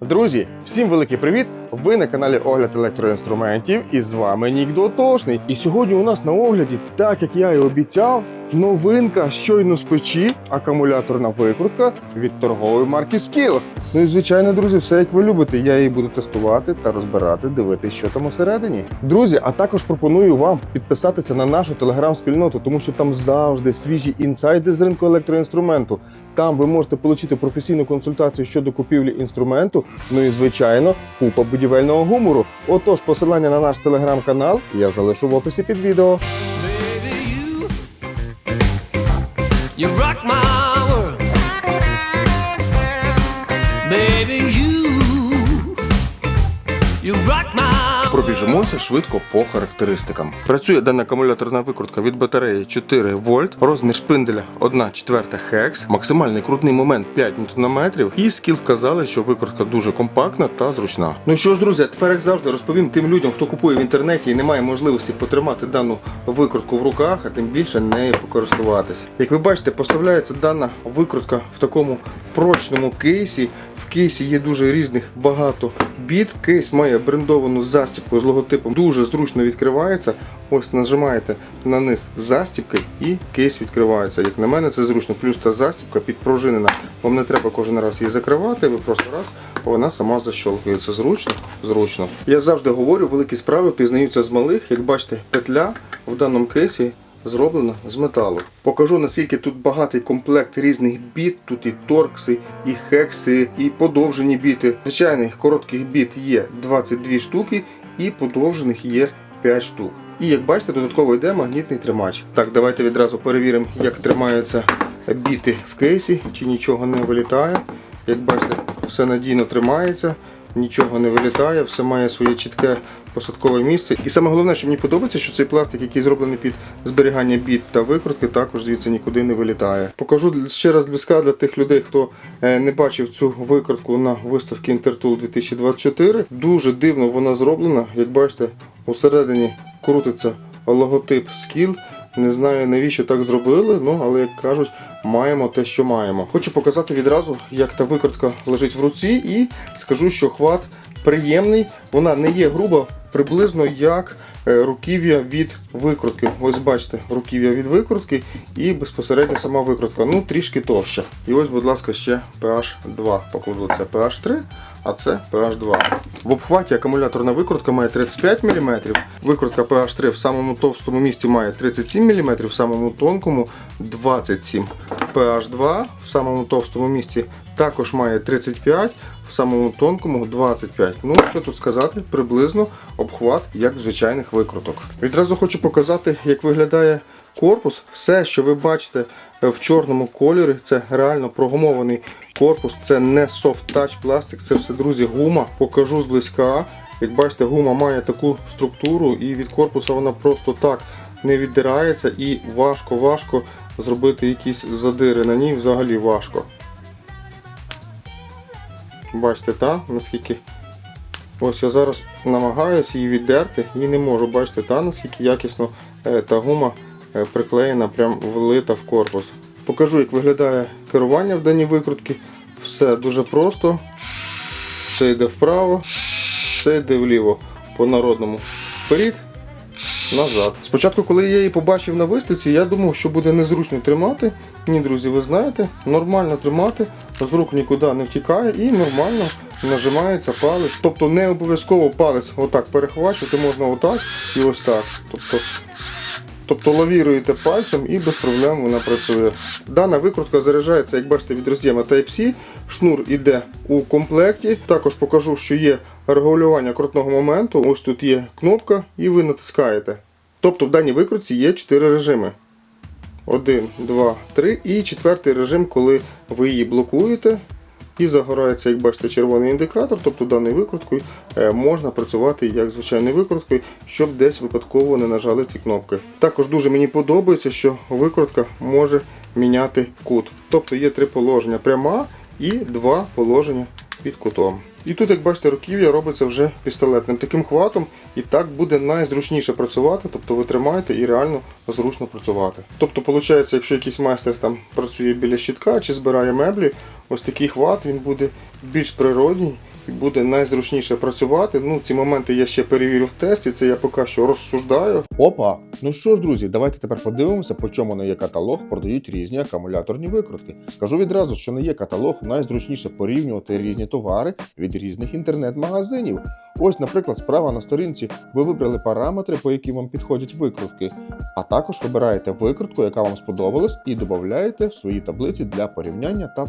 Друзі, всім великий привіт! Ви на каналі Огляд електроінструментів і з вами Нік Дотошний. І сьогодні у нас на огляді, так як я і обіцяв, новинка щойно з печі, акумуляторна викрутка від торгової марки Skill. Ну і звичайно, друзі, все як ви любите. Я її буду тестувати та розбирати, дивитися, що там усередині. Друзі, а також пропоную вам підписатися на нашу телеграм-спільноту, тому що там завжди свіжі інсайди з ринку електроінструменту. Там ви можете отримати професійну консультацію щодо купівлі інструменту. Ну і звичайно, купа будівельного гумору. Отож, посилання на наш телеграм-канал я залишу в описі під відео. Пробіжимося швидко по характеристикам. Працює дана акумуляторна викрутка від батареї 4 вольт, розмір шпинделя 1 четверта хекс, максимальний крутний момент 5 Нм. І скіл вказали, що викрутка дуже компактна та зручна. Ну що ж, друзі, тепер як завжди розповім тим людям, хто купує в інтернеті і не має можливості потримати дану викрутку в руках, а тим більше нею покористуватися. Як ви бачите, поставляється дана викрутка в такому прочному кейсі. В кейсі є дуже різних багато біт. Кейс має брендовану застібку з логотипом. Дуже зручно відкривається. Ось нажимаєте на низ застібки і кейс відкривається. Як на мене, це зручно. Плюс та застібка підпружинена. Вам не треба кожен раз її закривати. Ви просто раз, вона сама защолкується. Зручно, зручно. Я завжди говорю, великі справи пізнаються з малих. Як бачите, петля в даному кейсі зроблена з металу. Покажу наскільки тут багатий комплект різних біт. Тут і торкси, і хекси, і подовжені біти. Звичайних коротких біт є 22 штуки, і подовжених є 5 штук. І як бачите, додатково йде магнітний тримач. Так, давайте відразу перевіримо, як тримаються біти в кейсі, чи нічого не вилітає. Як бачите, все надійно тримається, нічого не вилітає, все має своє чітке посадкове місце. І саме головне, що мені подобається, що цей пластик, який зроблений під зберігання біт та викрутки, також звідси нікуди не вилітає. Покажу ще раз близька для тих людей, хто е, не бачив цю викрутку на виставці Intertool 2024. Дуже дивно вона зроблена. Як бачите, усередині крутиться логотип Skill. Не знаю навіщо так зробили, ну але як кажуть, маємо те, що маємо. Хочу показати відразу, як та викрутка лежить в руці, і скажу, що хват приємний. Вона не є груба, приблизно як е, руків'я від викрутки. Ось бачите, руків'я від викрутки і безпосередньо сама викрутка. Ну, трішки товща. І ось, будь ласка, ще PH2 покладу. Це PH3, а це PH2. В обхваті акумуляторна викрутка має 35 мм, викрутка PH3 в самому товстому місці має 37 мм, в самому тонкому 27 PH2 в самому товстому місці також має 35 в самому тонкому 25. Ну, що тут сказати, приблизно обхват, як звичайних викруток. Відразу хочу показати, як виглядає корпус. Все, що ви бачите е, в чорному кольорі, це реально прогумований корпус, це не touch пластик, це все, друзі, гума. Покажу зблизька. Як бачите, гума має таку структуру і від корпуса вона просто так не віддирається і важко-важко зробити якісь задири на ній взагалі важко. Бачите, та, наскільки. Ось я зараз намагаюся її віддерти і не можу. Бачите, та, наскільки якісно е, та гума е, приклеєна, прям влита в корпус. Покажу, як виглядає керування в даній викрутці. Все дуже просто. Все йде вправо, все йде вліво. По народному. Вперед, назад. Спочатку, коли я її побачив на виставці, я думав, що буде незручно тримати. Ні, друзі, ви знаєте, нормально тримати, з рук нікуди не втікає і нормально нажимається палець. Тобто не обов'язково палець отак перехвачувати, можна отак і ось так. Тобто, тобто лавіруєте пальцем і без проблем вона працює. Дана викрутка заряджається, як бачите, від роз'єма Type-C. Шнур іде у комплекті. Також покажу, що є регулювання крутного моменту. Ось тут є кнопка і ви натискаєте. Тобто в даній викрутці є 4 режими. 1, 2, 3 і четвертий режим, коли ви її блокуєте. І загорається, як бачите, червоний індикатор, тобто даною викруткою е, можна працювати як звичайною викруткою, щоб десь випадково не нажали ці кнопки. Також дуже мені подобається, що викрутка може міняти кут. Тобто є три положення пряма і два положення під кутом. І тут, як бачите, руків'я робиться вже пістолетним таким хватом, і так буде найзручніше працювати, тобто ви тримаєте і реально зручно працювати. Тобто, виходить, якщо якийсь майстер там працює біля щитка чи збирає меблі, ось такий хват він буде більш природній і буде найзручніше працювати. Ну, ці моменти я ще перевірю в тесті, це я поки що розсуждаю. Опа! Ну що ж, друзі, давайте тепер подивимося, по чому на є каталог продають різні акумуляторні викрутки. Скажу відразу, що на є каталог найзручніше порівнювати різні товари від різних інтернет-магазинів. Ось, наприклад, справа на сторінці ви вибрали параметри, по яким вам підходять викрутки, а також вибираєте викрутку, яка вам сподобалась, і додаєте в свої таблиці для порівняння та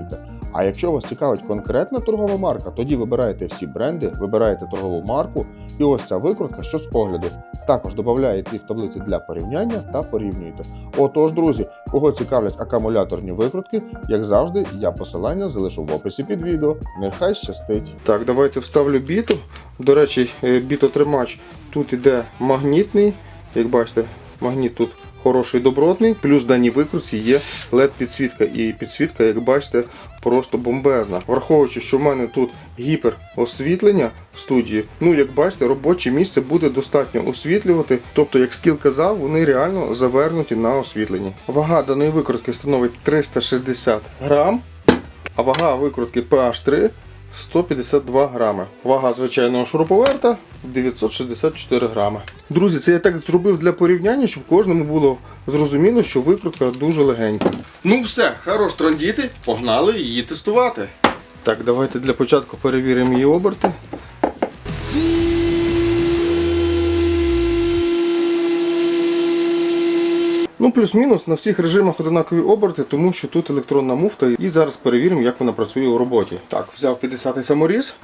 порівнюєте. А якщо вас цікавить конкретна торгова марка, тоді вибираєте всі бренди, вибираєте торгову марку, і ось ця викрутка, що з огляду. Також додаєте в таблиці для порівняння та порівнюєте. Отож, друзі, кого цікавлять акумуляторні викрутки, як завжди, я посилання залишу в описі під відео. Нехай щастить. Так, давайте вставлю біту. До речі, е, бітотримач тут іде магнітний. Як бачите, магніт тут хороший добротний. Плюс в даній викрутці є LED-підсвітка. І підсвітка, як бачите, просто бомбезна. Враховуючи, що в мене тут гіперосвітлення в студії, ну як бачите, робоче місце буде достатньо освітлювати. Тобто, як скіл казав, вони реально завернуті на освітленні. Вага даної викрутки становить 360 грам, а вага викрутки PH3 152 грами. Вага звичайного шуруповерта 964 грами. Друзі, це я так зробив для порівняння, щоб кожному було зрозуміло, що викрутка дуже легенька. Ну все, хорош трандіти, погнали її тестувати. Так, давайте для початку перевіримо її оберти. Ну, плюс-мінус на всіх режимах однакові оберти, тому що тут електронна муфта. І зараз перевіримо, як вона працює у роботі. Так, взяв 50-й саморіз,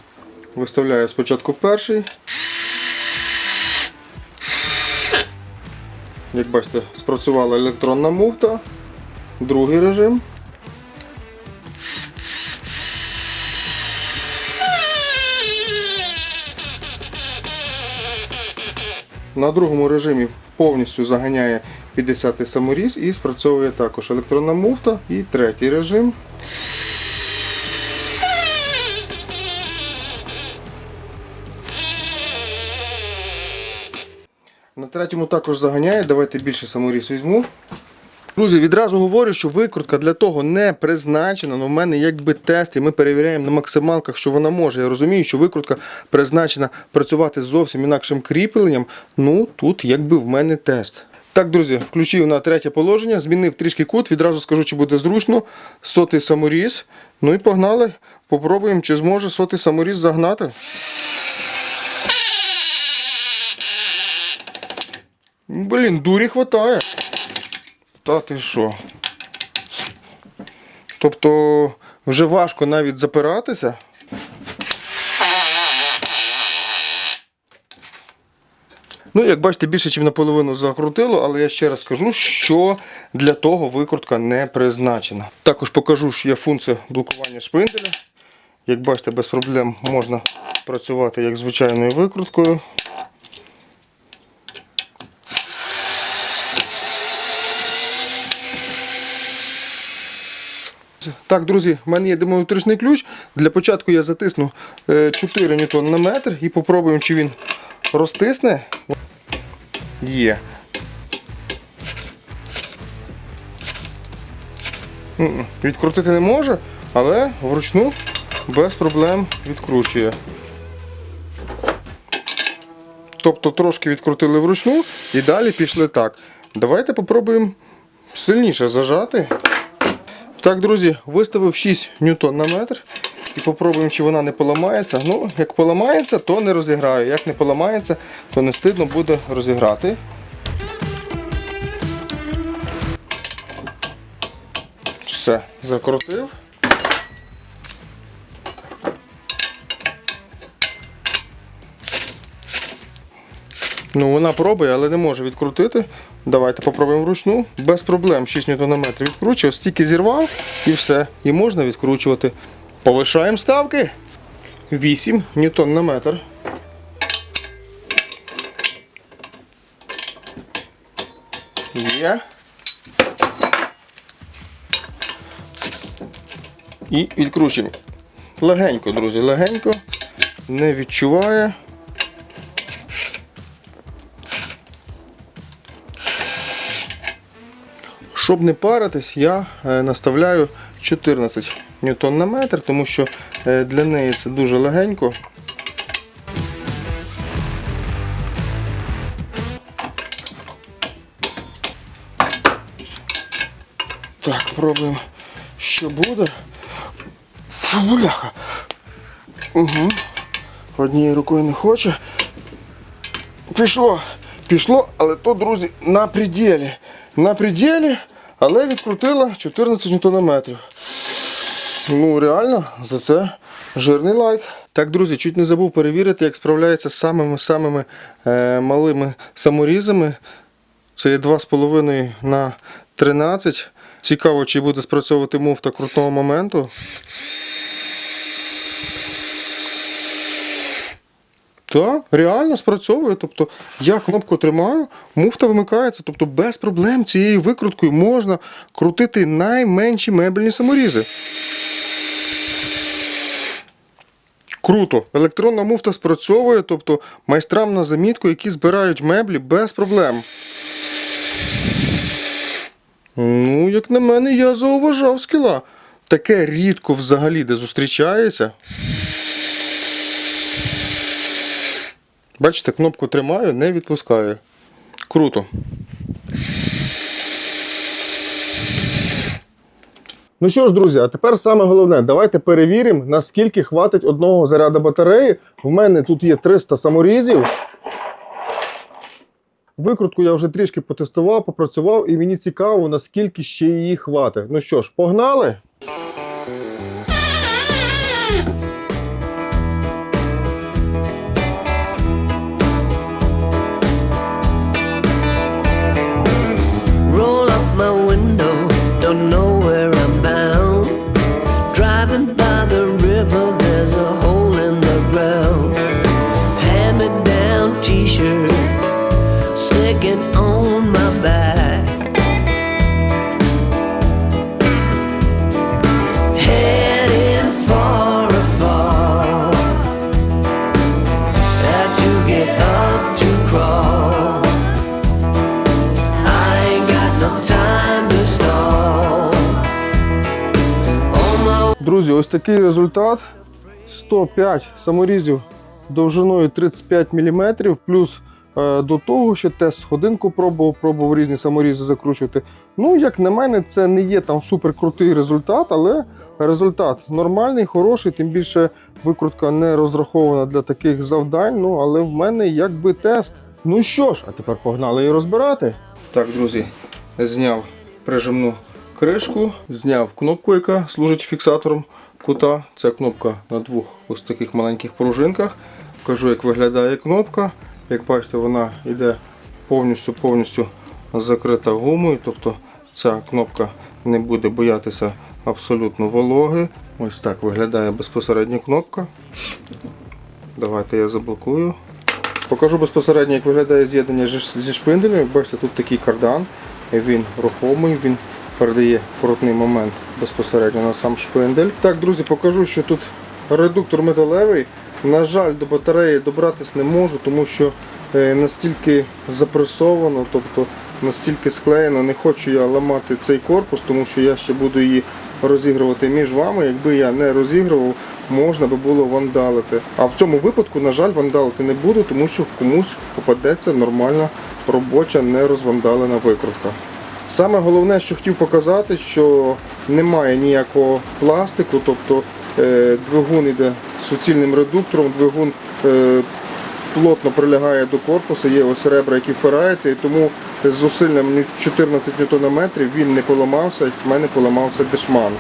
виставляю спочатку перший. Як бачите, спрацювала електронна муфта. Другий режим. На другому режимі повністю заганяє 50-й саморіз і спрацьовує також електронна муфта. І третій режим. На третьому також заганяє. Давайте більше саморіз візьму. Друзі, відразу говорю, що викрутка для того не призначена. але в мене якби тест, і ми перевіряємо на максималках, що вона може. Я розумію, що викрутка призначена працювати з зовсім інакшим кріпленням. Ну тут якби в мене тест. Так, друзі, включив на третє положення, змінив трішки кут, відразу скажу, чи буде зручно. Сотий саморіз. Ну і погнали. Попробуємо, чи зможе сотий саморіз загнати. Блін, дурі хватає. Та ти що? Тобто вже важко навіть запиратися. Ну, як бачите, більше, ніж наполовину закрутило, але я ще раз скажу, що для того викрутка не призначена. Також покажу, що є функція блокування шпинделя. Як бачите, без проблем можна працювати як звичайною викруткою. Так, друзі, в мене є демометричний ключ. Для початку я затисну е, 4 ньютон на метр і попробуємо, чи він розтисне. Є. Відкрутити не може, але вручну без проблем відкручує. Тобто трошки відкрутили вручну і далі пішли так. Давайте попробуємо сильніше зажати. Так, друзі, виставив 6 ньютон на метр і попробуємо, чи вона не поламається. Ну, як поламається, то не розіграю. Як не поламається, то не стидно буде розіграти. Все, закрутив. Ну, вона пробує, але не може відкрутити. Давайте попробуємо вручну. Без проблем 6 Нм відкручую, стільки зірвав і все. І можна відкручувати. Повишаємо ставки. 8 ньютон на метр. Є. І відкручуємо. легенько, друзі, легенько, не відчуває. Щоб не паритись, я е, наставляю 14 ньютон на метр, тому що е, для неї це дуже легенько. Так, пробуємо, що буде. Фу, бляха. Угу. Однією рукою не хоче. Пішло. Пішло, але то, друзі, на пределі. На пределі, але відкрутила 14 ньютонометрів. Ну, реально, за це жирний лайк. Так, друзі, чуть не забув перевірити, як справляється з самими-самими е, малими саморізами. Це є 2,5 на 13. Цікаво, чи буде спрацьовувати муфта крутного моменту. Так, реально спрацьовує. Тобто я кнопку тримаю, муфта вимикається. Тобто без проблем цією викруткою можна крутити найменші мебельні саморізи. Круто. Електронна муфта спрацьовує, тобто майстрам на замітку, які збирають меблі без проблем. Ну, як на мене, я зауважав скіла. Таке рідко взагалі де зустрічається. Бачите, кнопку тримаю, не відпускаю. Круто. Ну що ж, друзі, а тепер саме головне, давайте перевіримо, наскільки хватить одного заряду батареї. У мене тут є 300 саморізів. Викрутку я вже трішки потестував, попрацював, і мені цікаво, наскільки ще її хватить. Ну що ж, погнали? Такий результат. 105 саморізів довжиною 35 мм, плюс е, до того, що тест годинку пробував, пробував різні саморізи закручувати. Ну, як на мене, це не є там супер крутий результат, але результат нормальний, хороший, тим більше викрутка не розрахована для таких завдань. Ну, але в мене якби тест. Ну що ж, а тепер погнали її розбирати. Так, друзі, зняв прижимну кришку, зняв кнопку, яка служить фіксатором кута. Це кнопка на двох ось таких маленьких пружинках. Покажу, як виглядає кнопка. Як бачите, вона йде повністю повністю закрита гумою. Тобто ця кнопка не буде боятися абсолютно вологи. Ось так виглядає безпосередньо кнопка. Давайте я заблокую. Покажу безпосередньо, як виглядає з'єднання зі- шпинделем. Бачите, тут такий кардан. Він рухомий, він передає крутний момент безпосередньо на сам шпиндель. Так, друзі, покажу, що тут редуктор металевий. На жаль, до батареї добратись не можу, тому що е, настільки запресовано, тобто настільки склеєно, не хочу я ламати цей корпус, тому що я ще буду її розігрувати між вами. Якби я не розігрував, можна би було вандалити. А в цьому випадку, на жаль, вандалити не буду, тому що комусь попадеться нормальна робоча, не розвандалена викрутка. Саме головне, що хотів показати, що немає ніякого пластику, тобто е, двигун йде суцільним редуктором, двигун е, плотно прилягає до корпусу, є ось ребра, які впираються, і тому з зусиллям 14 Нм він не поламався, як в мене поламався дешман.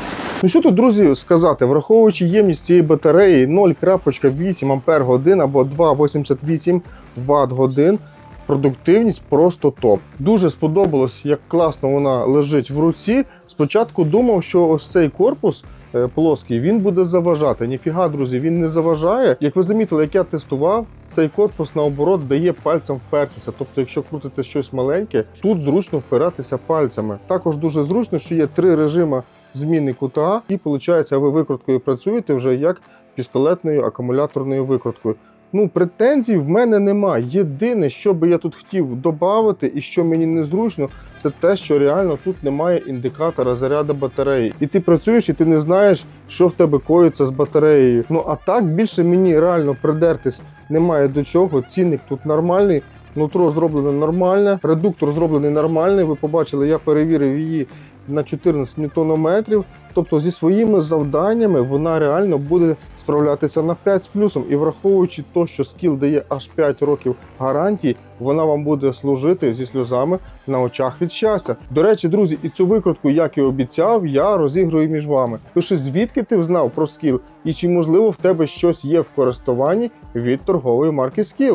Ну що тут, друзі, сказати, враховуючи ємність цієї батареї 0,8 Ампер годин або 2,88 Вт годин, продуктивність просто топ. Дуже сподобалось, як класно вона лежить в руці. Спочатку думав, що ось цей корпус е, плоский він буде заважати. Ніфіга, друзі, він не заважає. Як ви замітили, як я тестував, цей корпус наоборот дає пальцем впертися. Тобто, якщо крутите щось маленьке, тут зручно впиратися пальцями. Також дуже зручно, що є три режими зміни кута, і виходить, ви викруткою працюєте вже як пістолетною акумуляторною викруткою. Ну, претензій в мене немає. Єдине, що би я тут хотів додати, і що мені незручно, це те, що реально тут немає індикатора заряду батареї. І ти працюєш, і ти не знаєш, що в тебе коїться з батареєю. Ну а так більше мені реально придертись немає до чого. Цінник тут нормальний. Нутро зроблене нормальне, редуктор зроблений нормальний. Ви побачили, я перевірив її на 14 ньютонометрів. Тобто зі своїми завданнями вона реально буде справлятися на 5 з плюсом. І враховуючи те, що скіл дає аж 5 років гарантії, вона вам буде служити зі сльозами на очах від щастя. До речі, друзі, і цю викрутку, як і обіцяв, я розіграю між вами. Пиши, звідки ти знав про скіл, і чи можливо в тебе щось є в користуванні від торгової марки Skill.